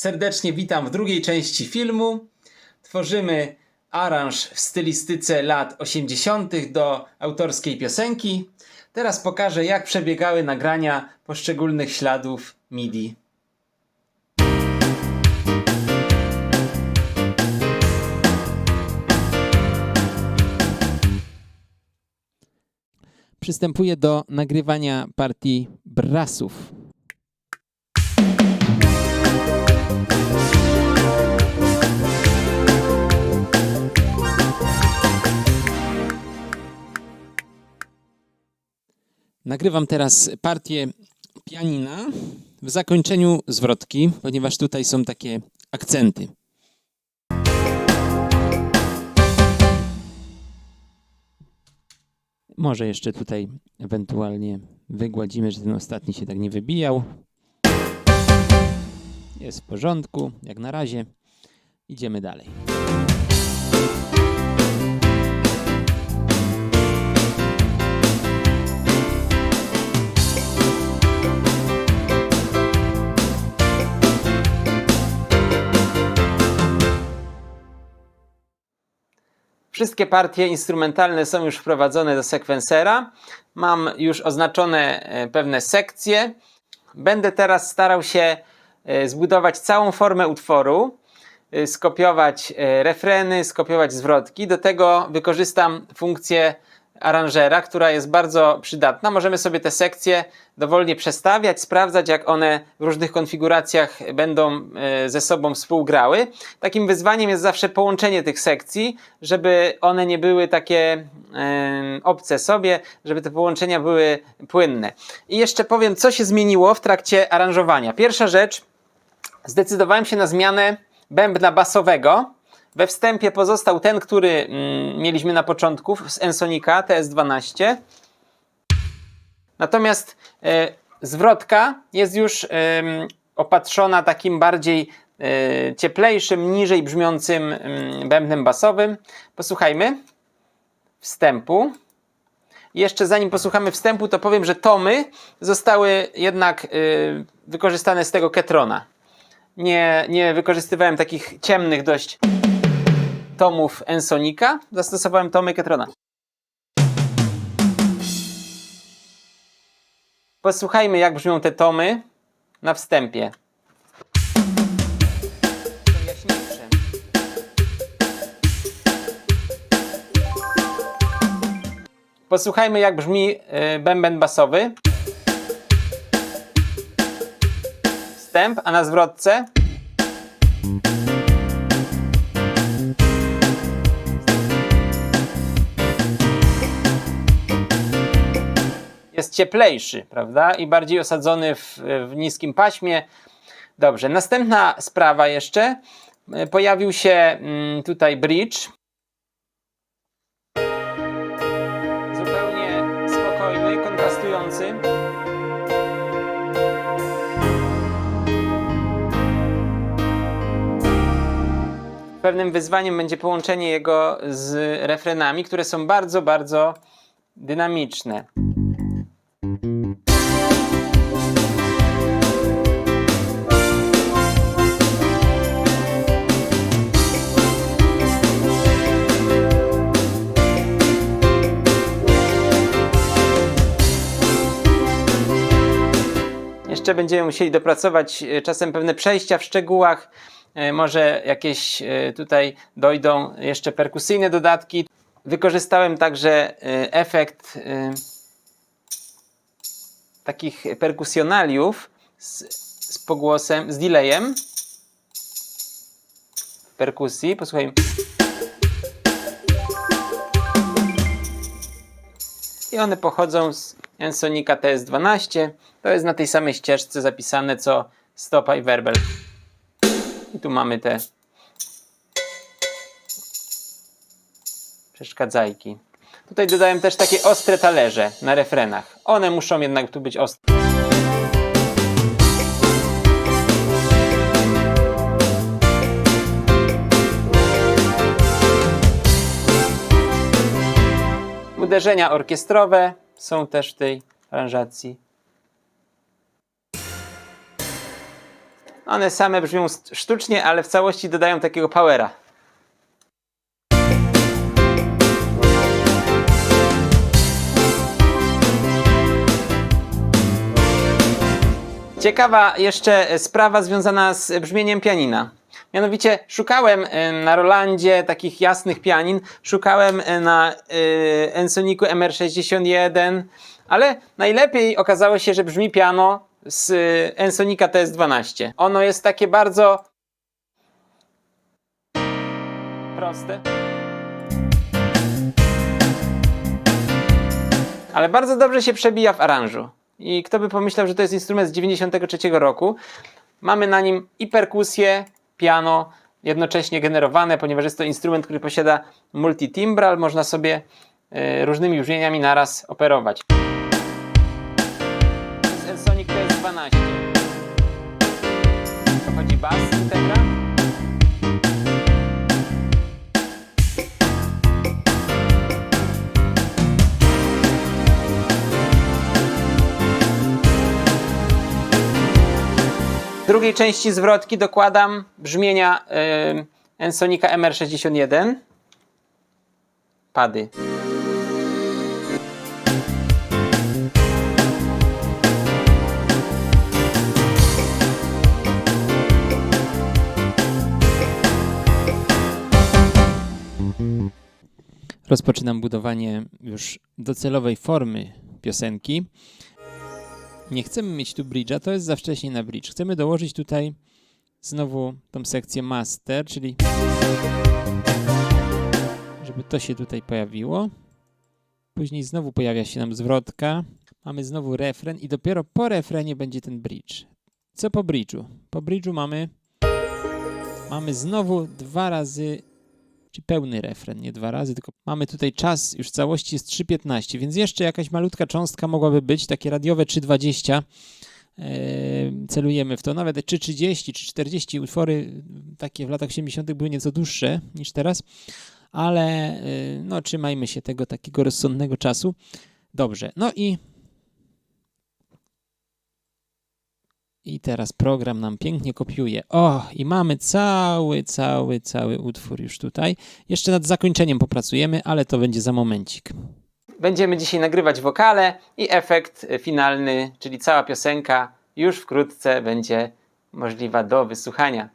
Serdecznie witam w drugiej części filmu. Tworzymy aranż w stylistyce lat 80. do autorskiej piosenki. Teraz pokażę, jak przebiegały nagrania poszczególnych śladów MIDI. Przystępuję do nagrywania partii brasów. Nagrywam teraz partię pianina w zakończeniu zwrotki, ponieważ tutaj są takie akcenty. Może jeszcze tutaj ewentualnie wygładzimy, że ten ostatni się tak nie wybijał. Jest w porządku, jak na razie. Idziemy dalej. Wszystkie partie instrumentalne są już wprowadzone do sekwensera. Mam już oznaczone e, pewne sekcje. Będę teraz starał się e, zbudować całą formę utworu, e, skopiować refreny, skopiować zwrotki. Do tego wykorzystam funkcję aranżera, która jest bardzo przydatna. Możemy sobie te sekcje dowolnie przestawiać, sprawdzać, jak one w różnych konfiguracjach będą e, ze sobą współgrały. Takim wyzwaniem jest zawsze połączenie tych sekcji, żeby one nie były takie obce sobie, żeby te połączenia były płynne. I jeszcze powiem, co się zmieniło w trakcie aranżowania. Pierwsza rzecz, zdecydowałem się na zmianę bębna basowego. We wstępie pozostał ten, który mm, mieliśmy na początku z Ensonika TS12. Natomiast e, zwrotka jest już opatrzona takim bardziej e, cieplejszym, niżej brzmiącym mm, bębnem basowym. Posłuchajmy wstępu. Jeszcze zanim posłuchamy wstępu, to powiem, że tomy zostały jednak y, wykorzystane z tego Ketrona. Nie, nie wykorzystywałem takich ciemnych dość tomów Ensonika, zastosowałem tomy Ketrona. Posłuchajmy, jak brzmią te tomy na wstępie. Posłuchajmy, jak brzmi y, bęben basowy. Wstęp, a na zwrotce. Jest cieplejszy, prawda? I bardziej osadzony w, w niskim paśmie. Dobrze, następna sprawa jeszcze. Y, Pojawił się mm, tutaj bridge. zupełnie spokojny, kontrastujący. Pewnym wyzwaniem będzie połączenie jego z refrenami, które są bardzo, bardzo dynamiczne. Jeszcze będziemy musieli dopracować e, czasem pewne przejścia w szczegółach. E, Może jakieś e, tutaj dojdą jeszcze perkusyjne dodatki. Wykorzystałem także efekt takich perkusjonaliów z, z pogłosem, z delayem perkusji. Posłuchaj. I one pochodzą z Ensonika TS12. To jest na tej samej ścieżce zapisane co stopa i werbel. I tu mamy te przeszkadzajki. Tutaj dodałem też takie ostre talerze na refrenach. One muszą jednak tu być ostre. Uderzenia orkiestrowe są też w tej aranżacji. One same brzmią sztucznie, ale w całości dodają takiego powera. Ciekawa jeszcze sprawa związana z brzmieniem pianina. Mianowicie szukałem e, na Rolandzie takich jasnych pianin, szukałem e, na y, Ensoniku MR61, ale najlepiej okazało się, że brzmi piano z y, Ensonika TS12. Ono jest takie bardzo proste. ale bardzo dobrze się przebija w aranżu. I kto by pomyślał, że to jest instrument z 93 roku. Mamy na nim i perkusję, piano, jednocześnie generowane, ponieważ jest to instrument, który posiada multitimbral, można sobie y, różnymi brzmieniami naraz operować. To jest Ensoniq TS12. Dochodzi bas, drugiej części zwrotki dokładam brzmienia Ensonika MR61. Pady. Rozpoczynam budowanie już docelowej formy piosenki. Nie chcemy mieć tu bridge'a, to jest za wcześnie na bridge. Chcemy dołożyć tutaj znowu tą sekcję master, czyli żeby to się tutaj pojawiło. Później znowu pojawia się nam zwrotka. Mamy znowu refren i dopiero po refrenie będzie ten bridge. Co po bridge'u? Po bridge'u mamy mamy znowu dwa razy czy pełny refren, nie dwa razy, tylko mamy tutaj czas już w całości jest 3.15, więc jeszcze jakaś malutka cząstka mogłaby być, takie radiowe 3.20. E, celujemy w to, nawet 3.30 czy 40 utwory takie w latach 80. były nieco dłuższe niż teraz, ale e, no, trzymajmy się tego takiego rozsądnego czasu. Dobrze, no i I teraz program nam pięknie kopiuje. O, i mamy cały, cały, cały utwór już tutaj. Jeszcze nad zakończeniem popracujemy, ale to będzie za momencik. Będziemy dzisiaj nagrywać wokale i efekt finalny, czyli cała piosenka, już wkrótce będzie możliwa do wysłuchania.